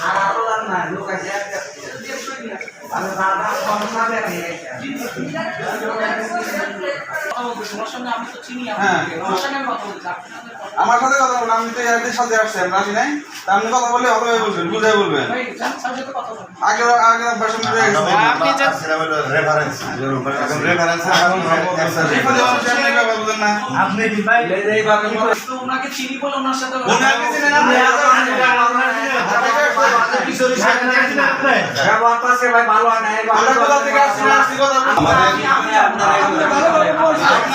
Kalau হ্যাঁ। আমার সাথে কথা বলুন আমি তো ইয়াদের সাথে আসছি আমি রাজি নাই তা আপনি কথা বললে ভালোভাবে বলবেন বুঝাই বলবেন আগে আগে ভাষণ বলবেন না আপনি কি ভাই ওনাকে চিনি বলে ওনার সাথে ওনাকে চিনেন আপনি?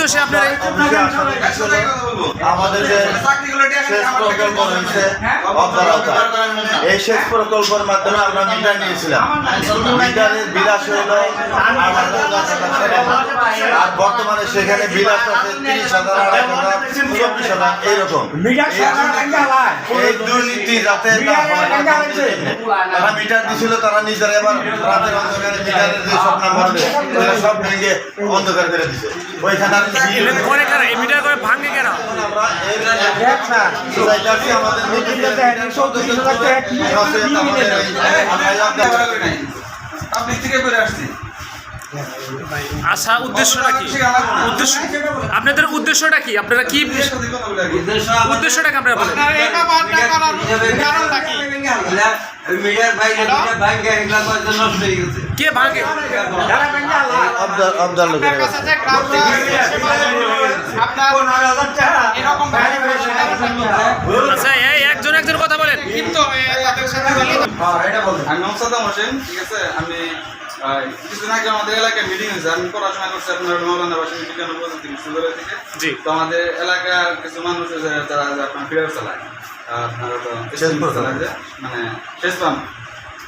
উদ্দেশ্যে আপনারা আমাদের যে শেষ প্রকল্প রয়েছে? এই শেষ প্রকল্পের মাধ্যমে আমরা মিটার নিয়েছিলাম। মিটারের বিলাস। আর বর্তমানে সেখানে বিলাস আছে তিরিশ হাজার আড়াই হাজার চব্বিশ হাজার এইরকম। মিটার সরকার ব্যাংকে আলায় এই দুর্নীতি যাতে তারা মিটার দিছিল তারা নিজেরা এবার রাতের অন্ধকারে মিটারের যে সব নাম্বার সব ভেঙে অন্ধকার করে দিছে। ওইখানে করে কারা মিটার করে ভাঙে কেন? আমরা আপনি থেকে করে আসছি। আচ্ছা উদ্দেশ্যটা কি? উদ্দেশ্য আপনাদের উদ্দেশ্যটা কি? আপনারা কি উদ্দেশ্যটা কি আপনারা বলেন? হয়ে কে? ভাঙে? আচ্ছা একজন একজন কথা বলেন। ঠিক আছে আমি কিছুদিন আগে আমাদের এলাকায় মিটিং হয়েছে। আমি পড়াশোনা করছি আপনার মৌলানা বাসিনী বিজ্ঞান প্রযুক্তি বিশ্ববিদ্যালয় থেকে। জি। তো আমাদের এলাকার কিছু মানুষ আছে যারা আপনার ফিডার চালায়। আপনার মানে শেষ পাম্প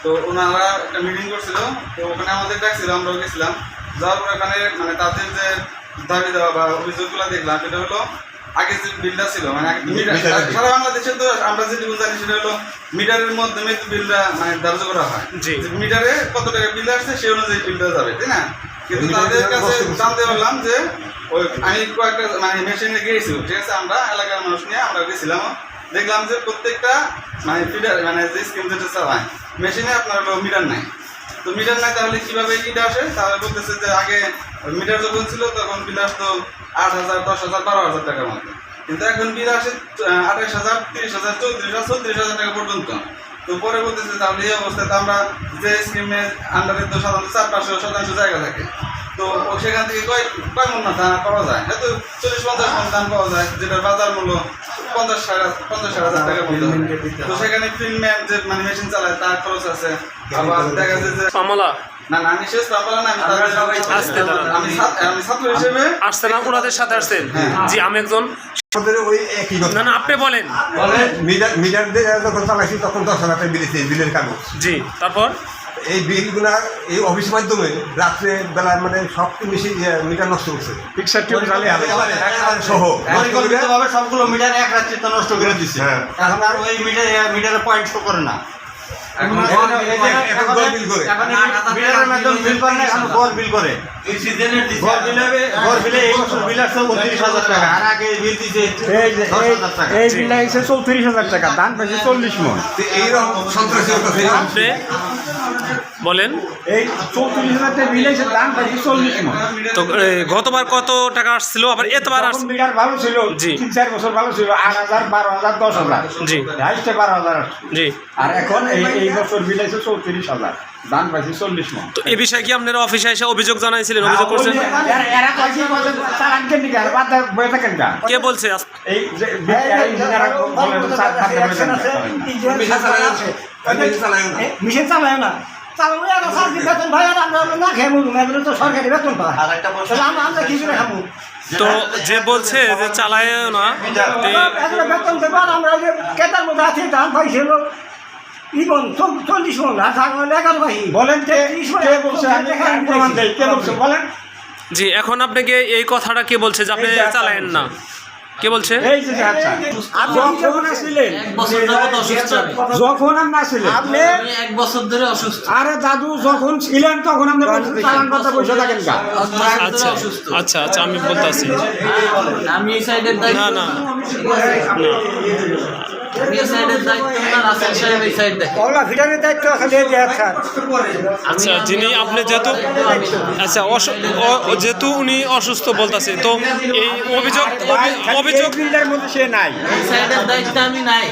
তো ওনারা একটা মিটিং করছিল। তো ওখানে আমাদের ডাকছিল আমরাও গেছিলাম। যাওয়ার পর ওখানে মানে তাদের যে দাবি দেওয়া বা অভিযোগগুলো দেখলাম সেটা হলো আগে যে বিলটা ছিল মানে সারা বাংলাদেশে তো আমরা যেটুকু জানি সেটা হলো মিটারের মাধ্যমে বিলটা মানে ধার্য করা হয়। যে মিটারে কত টাকা বিল আসছে সেই অনুযায়ী বিলটা যাবে তাই না? কিন্তু তাদের কাছে জানতে পারলাম যে ওই আমি কয়েকটা মানে মেশিনে গিয়েছি ঠিক আছে? আমরা এলাকার মানুষ নিয়ে আমরা গেছিলাম। দেখলাম যে প্রত্যেকটা মানে ফিডার মানে যে স্কিম যেটা চালায় মেশিনে আপনার হলো মিটার নাই। তো মিটার নাই, তাহলে কীভাবে কিটা আসে? তাহলে বলতেছে যে আগে মিটার যখন ছিল তখন বিল আসতো আট হাজার, দশ হাজার, বারো হাজার টাকার মতো। কিন্তু এখন বিল আসে আঠাশ হাজার, তিরিশ হাজার, চৌত্রিশ হাজার, ছত্রিশ হাজার টাকা পর্যন্ত। তো পরে বলতেছে তাহলে এই অবস্থায় তো আমরা যে স্কিমে আন্ডারে তো সাধারণত চার, পাঁচশো, শতাংশ জায়গা থাকে। তো সেখান থেকে কয় কয় মন ধান পাওয়া যায়? হয়তো চল্লিশ, পঞ্চাশ মন ধান পাওয়া যায়, যেটার বাজার মূল্য পঞ্চাশ ষাট পঞ্চাশ ষাট হাজার টাকা মূল্য তো সেখানে ফিল্মম্যান যে মানে মেশিন চালায় তার খরচ আছে। আবার দেখা যায় যে না না আমি শেষ পাবলা না আমি আসতে আমি আমি ছাত্র হিসেবে আসছেন না ওনাদের সাথে আসছেন জি আমি একজন আমাদের ওই একই কথা। না না আপনি বলেন। মিটার মিটার দিয়ে যখন চালাইছি তখন দশ হাজার টাকা বিলের কাগজ। জি তারপর? এই বিলগুলা এই অফিস মাধ্যমে রাত্রে বেলায় মানে সব বেশি মিটার নষ্ট করছে। পিকচার টিউব জ্বালে সহ। পরিকল্পিতভাবে সবগুলো মিটার এক রাত্রে তো নষ্ট করে দিচ্ছে হ্যাঁ। এখন আর ওই মিটার মিটারে পয়েন্ট শো করে না। চৌত্রিশ হাজার টাকা দান পাইছে চল্লিশ মন বলেন এই চৌত্রিশ হাজার টাকা বিল আছে দান পাইছে চল্লিশ মন তো গতবার কত টাকা আসছিল আবার এতবার তখন আসছে মিটার ভালো ছিল জি। তিন চার বছর ভালো ছিল আট হাজার বারো হাজার দশ হাজার জি। বারো হাজার জি আর এখন এই এই বছর বিল চৌত্রিশ হাজার। দান পাইছে চল্লিশ মন। তো এ বিষয়ে কি আপনারা অফিসে এসে অভিযোগ জানাইছিলেন অভিযোগ করছেন? কা বলছে? এই যে থাকেন মিশন চালায় না। চালানো এরা চাকরি বেতন ভাই আমরা না খেয়ে মরুম এগুলো তো সরকারি বেতন পায়। আর একটা প্রশ্ন তাহলে আমরা আমরা কি করে খাব? তো যে বলছে যে চালায় না বেতন আমরা যে কেতার মধ্যে আছি ধান পাইছিল ইবন চল্লিশ মন আর এগারো বলেন কে কে বলছে? আমি আমি প্রমাণ দেই কে বলছে? বলেন। জি এখন আপনাকে এই কথাটা কে বলছে যে আপনি এই চালায়েন না? কে বলছে? এই যে আচ্ছা। আপনি যখন। আপনি। আসছিলেন আপনি এক বছর ধরে অসুস্থ। আরে দাদু যখন ছিলেন তখন আপনি চালান কথা থাকেন ধরে আচ্ছা আচ্ছা আচ্ছা আমি বলতে আছি আমি এই সাইডের না, না। আমি এই সাইডের দায়িত্ব না রাসেল সাহেব এই সাইড দেখে। ওলা ফিটারের দায়িত্ব খালি এই যে আচ্ছা আচ্ছা যিনি আপনি যেহেতু আচ্ছা যেহেতু উনি অসুস্থ বলতেছে তো এই অভিযোগ অভিযোগ বিল্ডার মধ্যে সে নাই। এই সাইডের দায়িত্ব আমি নাই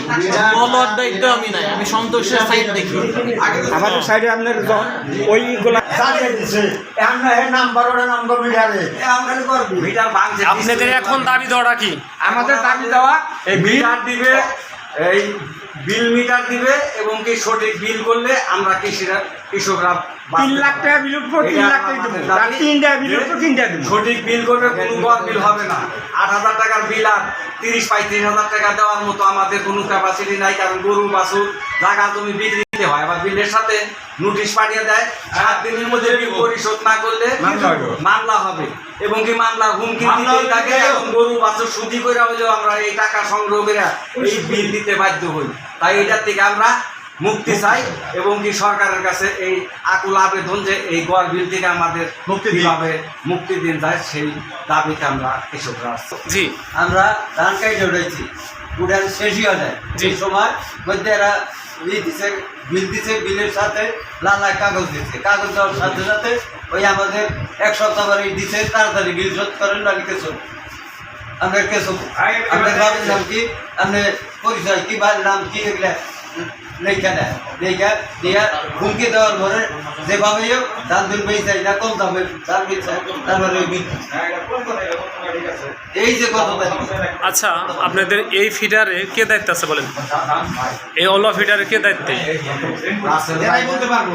বলার দায়িত্ব আমি নাই আমি সন্তোষের সাইড দেখি। আমাদের সাইডে আপনার য- ওইগুলা আপনাদের এখন দাবি দেওয়াটা কি? আমাদের দাবি দেওয়া এই মিটার দিবে এই বিল মিটার দিবে এবং কি সঠিক বিল করলে আমরা কৃষিরা কৃষকরা তিন লাখ টাকা বিল উঠবো তিন লাখ টাকা তিন টাকা বিল উঠবো তিন টাকা দেবো। সঠিক বিল করবে কোনো গড় বিল হবে না। আট হাজার টাকার বিল আর তিরিশ পঁয়ত্রিশ হাজার টাকা দেওয়ার মতো আমাদের কোনো ক্যাপাসিটি নাই কারণ গরু বাছুর জায়গা জমি বিক্রি দিতে হয়। আবার বিলের সাথে নোটিশ পাঠিয়ে দেয়। সাত দিনের মধ্যে বিল পরিশোধ না করলে মামলা হবে। এবং কি মামলার হুমকি দিতেই থাকে। গরু বাছুর সুদি করে হলেও আমরা এই টাকা সংগ্রহ করে এই বিল দিতে বাধ্য হই। তাই এটার থেকে আমরা মুক্তি চাই এবং কি সরকারের কাছে এই আকুল আবেদন যে এই গড় বিল থেকে আমাদের মুক্তি কীভাবে মুক্তি দিন যায় সেই দাবিতে আমরা কৃষকরা আসছি জি। আমরা ধান কাইটে উঠেছি উঠান শেষই হয়। যে সময় মধ্যে এরা ই দিছে বিল দিছে বিলের সাথে লাল কাগজ দিছে। কাগজ দেওয়ার সাথে সাথে ওই আমাদের এক সপ্তাহ পরে দিছে তাড়াতাড়ি বিল শোধ করেন না কেসব আপনার কেসব আপনার বাবার নাম কি আপনার পরিচয় কি বাড়ির নাম কি এগুলা লেখা দেয় লেখা দিয়া হুমকি দেওয়ার পরে যেভাবে হোক ধান দুল বেঁচে না কম দামে ধান বেঁচে তারপরে এই যে কত তারিখ আচ্ছা আপনাদের এই ফিডারে কে দায়িত্ব আছে বলেন এই ওলা ফিডারে কে দায়িত্বে এরাই বলতে পারব